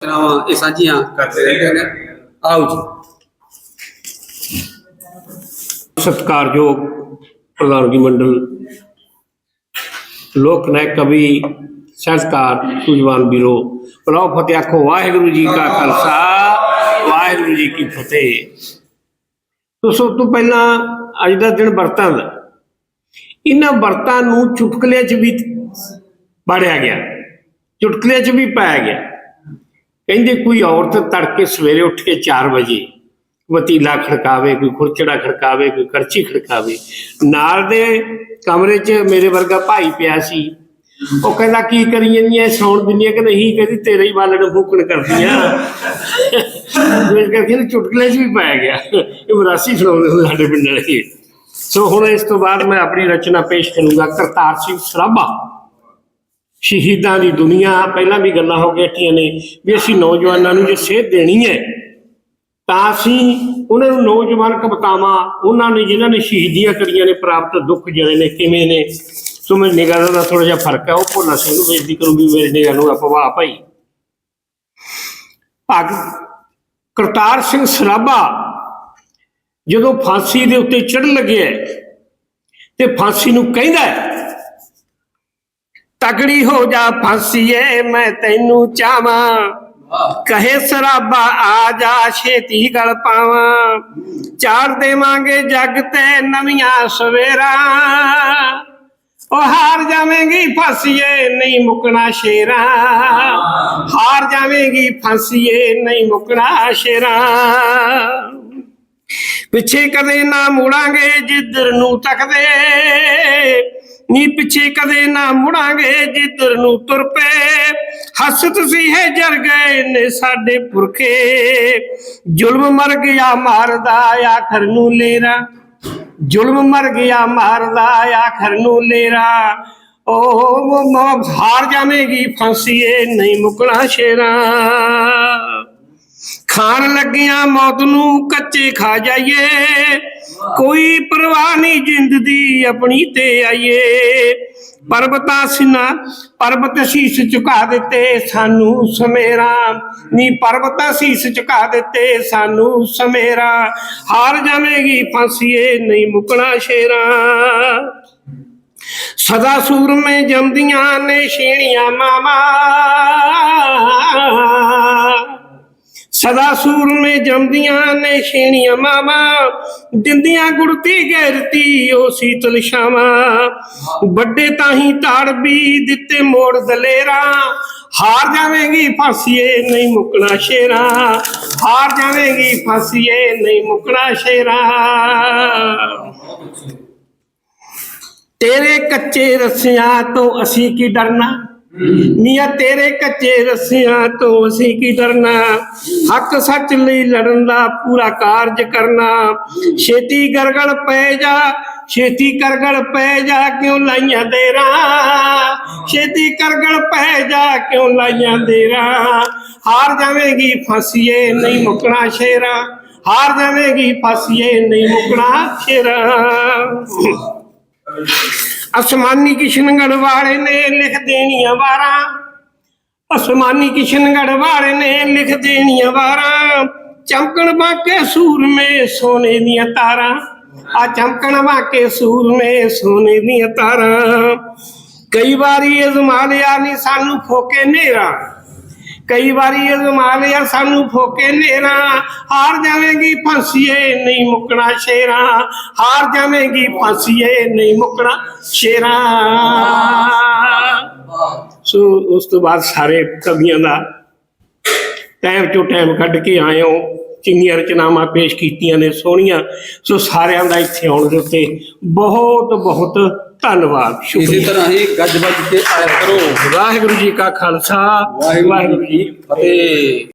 ਤਰਾਵਾਂ ਇਹ ਸਾਂਝੀਆਂ ਕਰਦੇ ਰਹਿੰਦੇ ਨੇ। ਆਓ ਜੀ। ਸਤਿਕਾਰਯੋਗ ਪ੍ਰਧਾਨਗੀ ਮੰਡਲ, ਲੋਕ ਨਾਇਕ ਕਵੀ ਸੰਸਕਾਰ ਸੁਜਵਾਨ ਬੀਰੋ ਬਲਾਓ ਫਤਿਹ, ਆਖੋ ਵਾਹਿਗੁਰੂ ਜੀ ਕਾ ਖਾਲਸਾ, ਵਾਹਿਗੁਰੂ ਜੀ ਕੀ ਫਤਿਹ। ਤੋ ਸਭ ਤੋਂ ਪਹਿਲਾਂ ਅੱਜ ਦਾ ਦਿਨ ਵਰਤਾਂ ਦਾ। ਇਹਨਾਂ ਵਰਤਾਂ ਨੂੰ ਚੁਟਕਲਿਆਂ 'ਚ ਵੀ ਬਾੜਿਆ ਗਿਆ। ਚੁਟਕਲਿਆਂ 'ਚ ਵੀ ਪਾਇਆ ਗਿਆ। ਕਹਿੰਦੇ ਕੋਈ ਔਰਤ ਤੜਕੇ ਸਵੇਰੇ ਉੱਠ ਕੇ 4 ਵਜੇ ਵਤੀਲਾ ਖੜਕਾਵੇ, ਕੋਈ ਖੁਰਚੜਾ ਖੜਕਾਵੇ, ਕੋਈ ਕਰਚੀ ਖੜਕਾਵੇ। ਨਾਲ ਦੇ ਕਮਰੇ 'ਚ ਮੇਰੇ ਵਰਗਾ ਭਾਈ ਪਿਆ ਸੀ। ਉਹ ਕਹਿੰਦਾ, ਕੀ ਕਰੀ ਜਾਂਦੀਆਂ ਸੌਣ ਦਿੰਦੀਆਂ ਕਿ ਨਹੀਂ? ਕਹਿੰਦੀ, ਤੇਰੇ ਹੀ ਬਾਲਣ ਫੂਕਣ ਕਰਦੀਆਂ ਇਸ ਕਰਕੇ ਚੁਟਕਲੇ 'ਚ ਵੀ ਪਾਇਆ ਗਿਆ। ਇਹ ਮਰਾਸੀ ਸੁਣਾਉਂਦੇ ਸਾਡੇ ਪਿੰਡ ਵਾਲੇ। ਸੋ ਹੁਣ ਇਸ ਤੋਂ ਬਾਅਦ ਮੈਂ ਆਪਣੀ ਰਚਨਾ ਪੇਸ਼ ਕਰੂੰਗਾ ਕਰਤਾਰ ਸਿੰਘ ਸਰਾਭਾ। ਸ਼ਹੀਦਾਂ ਦੀ ਦੁਨੀਆ ਪਹਿਲਾਂ ਵੀ ਗੱਲਾਂ ਹੋ ਗਈਆਂ ਨੇ ਵੀ ਅਸੀਂ ਨੌਜਵਾਨਾਂ ਨੂੰ ਜੇ ਸੇਧ ਦੇਣੀ ਹੈ ਤਾਂ ਅਸੀਂ ਉਹਨਾਂ ਨੂੰ ਨੌਜਵਾਨ ਕਵਤਾਵਾਂ ਉਹਨਾਂ ਨੇ ਜਿਨ੍ਹਾਂ ਨੇ ਸ਼ਹੀਦੀਆਂ ਕਰੀਆਂ ਨੇ ਪ੍ਰਾਪਤ ਦੁੱਖ ਜਿਹੜੇ ਨੇ ਕਿਵੇਂ ਨੇ ਸੋ ਮੇਰੀ ਨਿਗਾਹ ਦਾ ਥੋੜਾ ਜਿਹਾ ਫ਼ਰਕ ਹੈ ਉਹ ਭੋਲਾ ਸਿੰਘ ਨੂੰ ਬੇਨਤੀ ਕਰੂੰ ਵੀ ਮੇਰੀ ਨਿਗਾਹ ਨੂੰ ਅਪਵਾ ਭਾਈ। ਭਗ ਕਰਤਾਰ ਸਿੰਘ ਸਰਾਭਾ ਜਦੋਂ ਫਾਂਸੀ ਦੇ ਉੱਤੇ ਚੜ੍ਹਨ ਲੱਗਿਆ ਤੇ ਫਾਂਸੀ ਨੂੰ ਕਹਿੰਦਾ ਹੈ, ਤਗੜੀ ਹੋ ਜਾ ਫਾਂਸੀਏ ਮੈਂ ਤੈਨੂੰ ਚਾਹਾਂ ਵਾਹ। ਕਹੇ ਸਰਾਬਾ ਆ ਜਾ ਛੇਤੀ ਗਲ ਪਾਵਾਂ। ਚਾਰ ਦੇਵਾਂਗੇ ਜੱਗ ਤੇ ਨਵੀਆਂ ਸਵੇਰਾ। ਉਹ ਹਾਰ ਜਾਵੇਂਗੀ ਫਸੀਏ ਨਹੀਂ ਮੁਕਣਾ ਸ਼ੇਰਾ। ਹਾਰ ਜਾਵੇਂਗੀ ਫਸੀਏ ਨਹੀਂ ਮੁਕਣਾ ਸ਼ੇਰਾ। ਪਿੱਛੇ ਕਦੇ ਨਾ ਮੁੜਾਂਗੇ ਜਿੱਧਰ ਨੂੰ ਤੱਕਦੇ। ਨੀ ਪਿੱਛੇ ਕਦੇ ਨਾ ਮੁੜਾਂਗੇ ਜਿੱਧਰ ਨੂੰ ਤੁਰ ਪਏ। ਹਸਤ ਸੀ ਜਰ ਗਏ ਨੇ ਸਾਡੇ ਪੁਰਖੇ। ਜ਼ੁਲਮ ਮਰ ਗਿਆ ਮਾਰਦਾ ਆਖਰ ਨੂੰ ਲੇਰਾ। ਜ਼ੁਲਮ ਮਰ ਗਿਆ ਮਾਰਦਾ ਆਖਰ ਨੂੰ ਲੇਰਾ। ਉਹ ਮ- ਹਾਰ ਜਾਵੇਂਗੀ ਫਾਂਸੀਏ, ਨਹੀਂ ਮੁਕਣਾ ਸ਼ੇਰਾ। ਖਾਣ ਲੱਗਿਆਂ ਮੌਤ ਨੂੰ ਕੱਚੇ ਖਾ ਜਾਈਏ। ਕੋਈ ਪਰਵਾਹ ਨਹੀਂ ਜਿੰਦ ਦੀ ਆਪਣੀ ਤੇ ਆਈਏ। ਪਰਬਤਾਂ ਸਿਨਾ, ਪਰਬਤ ਸੀਸ ਝੁਕਾ ਦਿੱਤੇ ਸਾਨੂੰ ਸਮੇਰਾ। ਨੀ ਪਰਬਤਾਂ ਸੀਸ ਝੁਕਾ ਦਿੱਤੇ ਸਾਨੂੰ ਸਮੇਰਾ। ਹਾਰ ਜਾਵੇਂਗੀ ਫਾਂਸੀਏ, ਨਹੀਂ ਮੁਕਣਾ ਸ਼ੇਰਾ। ਸਦਾ ਸੂਰਮੇ ਜੰਮਦੀਆਂ ਨੇ ਛੇਣੀਆਂ ਮਾਵਾ। ਸਦਾ ਸੂਰਮੇ ਜੰਮਦੀਆਂ ਨੇ ਛੇਣੀਆਂ ਮਾਵਾ, ਦਿੰਦੀਆਂ ਗੁੜਤੀ ਗੈਰਤੀ ਉਹ ਸੀਤਲ ਛਾਵਾਂ। ਵੱਡੇ ਤਾਂ ਤਾੜ ਵੀ ਦਿੱਤੇ ਮੋੜ ਦਲੇਰਾ, ਹਾਰ ਜਾਵੇਂਗੀ ਫਾਸੀਏ ਨਹੀਂ ਮੁਕਣਾ ਸ਼ੇਰਾ, ਹਾਰ ਜਾਵੇਂਗੀ ਫਾਸੀਏ ਨਹੀਂ ਮੁਕਣਾ ਸ਼ੇਰਾ। ਤੇਰੇ ਕੱਚੇ ਰੱਸਿਆਂ ਤੋਂ ਅਸੀਂ ਕੀ ਡਰਨਾ? ਮੀਆਂ ਤੇਰੇ ਕੱਚੇ ਰੱਸਿਆਂ ਤੋਂ ਅਸੀਂ ਕੀ ਡਰਨਾ? ਹੱਕ ਸੱਚ ਲਈ ਲੜਨ ਦਾ ਪੂਰਾ ਕਾਰਜ ਕਰਨਾ। ਛੇਤੀ ਗਰਗਲ ਪੈ ਜਾ, ਛੇਤੀ ਕਰਗਲ ਪੈ ਜਾ, ਕਿਉਂ ਲਾਈਆਂ ਦੇਰਾ? ਛੇਤੀ ਕਰਗਲ ਪੈ ਜਾ, ਕਿਉਂ ਲਾਈਆਂ ਦੇਰਾ? ਹਾਰ ਜਾਵੇਂਗੀ, ਫਸੀਏ ਨਹੀਂ ਮੁਕਣਾ ਸ਼ੇਰਾ। ਹਾਰ ਜਾਵੇਂਗੀ, ਫਸੀਏ ਨਹੀਂ ਮੁਕਣਾ ਸ਼ੇਰਾ। ਅਸਮਾਨੀ ਕਿਸ਼ਨਗੜ ਵਾਲੇ ਨੇ ਲਿਖ ਦੇਣੀਆਂ ਵਾਰਾਂ। ਅਸਮਾਨੀ ਕਿਸ਼ਨਗੜ ਵਾਲੇ ਨੇ ਲਿਖ ਦੇਣੀਆਂ ਵਾਰਾਂ। ਚਮਕਣ ਬਾਕੇ ਸੂਰਮੇ ਸੋਨੇ ਦੀਆਂ ਤਾਰਾਂ। ਆ ਚਮਕਣ ਬਾਕੇ ਸੂਰਮੇ ਸੋਨੇ ਦੀਆਂ ਤਾਰਾਂ। ਕਈ ਵਾਰੀ ਅਜ਼ਮਾ ਲਿਆ ਨਹੀਂ ਸਾਨੂੰ ਫੋਕੇ ਨੇਰਾ। ਕਈ ਵਾਰੀ ਅਜ਼ਮਾ ਲਿਆ ਸਾਨੂੰ ਫੋਕੇ ਨੇਰਾ, ਹਾਰ ਜਾਵੇਂਗੀ ਫਾਂਸੀਏ ਨਹੀਂ ਮੁਕਣਾ ਸ਼ੇਰਾ, ਹਾਰ ਜਾਵੇਂਗੀ ਫਾਂਸੀਏ ਨਹੀਂ ਮੁਕਣਾ ਸ਼ੇਰਾ। ਸੋ ਉਸ ਤੋਂ ਬਾਅਦ ਸਾਰੇ ਕਵੀਆਂ ਦਾ ਟਾਈਮ ਚੋਂ ਟਾਈਮ ਕੱਢ ਕੇ ਆਏ ਹੋ, ਚੰਗੀਆਂ ਰਚਨਾਵਾਂ ਪੇਸ਼ ਕੀਤੀਆਂ ਨੇ, ਸੋਹਣੀਆਂ। ਸੋ ਸਾਰਿਆਂ ਦਾ ਇੱਥੇ ਆਉਣ ਦੇ ਉੱਤੇ ਬਹੁਤ ਬਹੁਤ ਧੰਨਵਾਦ ਇਸੇ ਸ਼ੁਕਰੀਆ ਤਰ੍ਹਾਂ ਹੀ ਗੱਜ ਵੱਜ ਕੇ ਆਇਆ ਕਰੋ। ਵਾਹਿਗੁਰੂ ਜੀ ਕਾ ਖਾਲਸਾ ਵਾਹਿਗੁਰੂ ਜੀ ਕੀ ਫਤਿਹ।